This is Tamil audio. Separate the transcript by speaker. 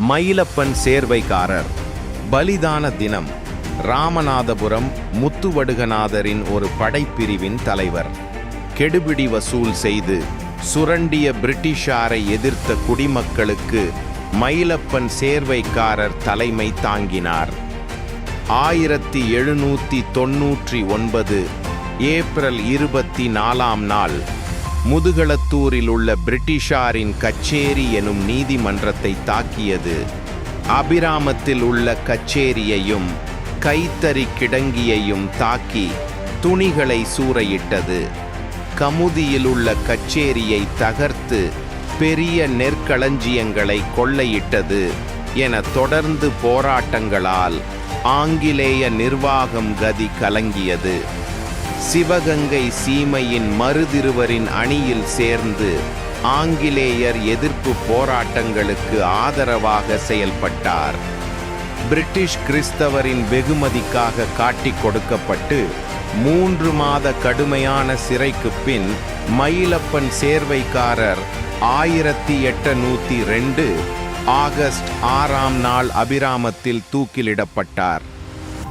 Speaker 1: மயிலப்பன் சேர்வைக்காரர். பலிதான தினம். ராமநாதபுரம் முத்துவடுகநாதரின் ஒரு படைப்பிரிவின் தலைவர். கெடுபிடி வசூல் செய்து சுரண்டிய பிரிட்டிஷாரை எதிர்த்த குடிமக்களுக்கு மயிலப்பன் சேர்வைக்காரர் தலைமை தாங்கினார். ஆயிரத்தி எழுநூற்றி தொன்னூற்றி ஒன்பது ஏப்ரல் இருபத்தி நாலாம் நாள் முதுகளத்தூரில் உள்ள பிரிட்டிஷாரின் கச்சேரி எனும் நீதிமன்றத்தை தாக்கியது. அபிராமத்தில் உள்ள கச்சேரியையும் கைத்தறி கிடங்கியையும் தாக்கி துணிகளை சூறையிட்டது. கமுதியில் உள்ள கச்சேரியை தகர்த்து பெரிய நெற்களஞ்சியங்களை கொள்ளையிட்டது என தொடர்ந்து போராட்டங்களால் ஆங்கிலேய நிர்வாகம் கதி கலங்கியது. சிவகங்கை சீமையின் மருதிருவரின் அணியில் சேர்ந்து ஆங்கிலேயர் எதிர்ப்பு போராட்டங்களுக்கு ஆதரவாக செயல்பட்டார். பிரிட்டிஷ் கிறிஸ்தவரின் வெகுமதிக்காக காட்டிக் கொடுக்கப்பட்டு மூன்று மாத கடுமையான சிறைக்குப் பின் மயிலப்பன் சேர்வைக்காரர் ஆயிரத்தி எட்டநூத்தி ரெண்டு ஆகஸ்ட் ஆறாம் நாள் அபிராமத்தில் தூக்கிலிடப்பட்டார்.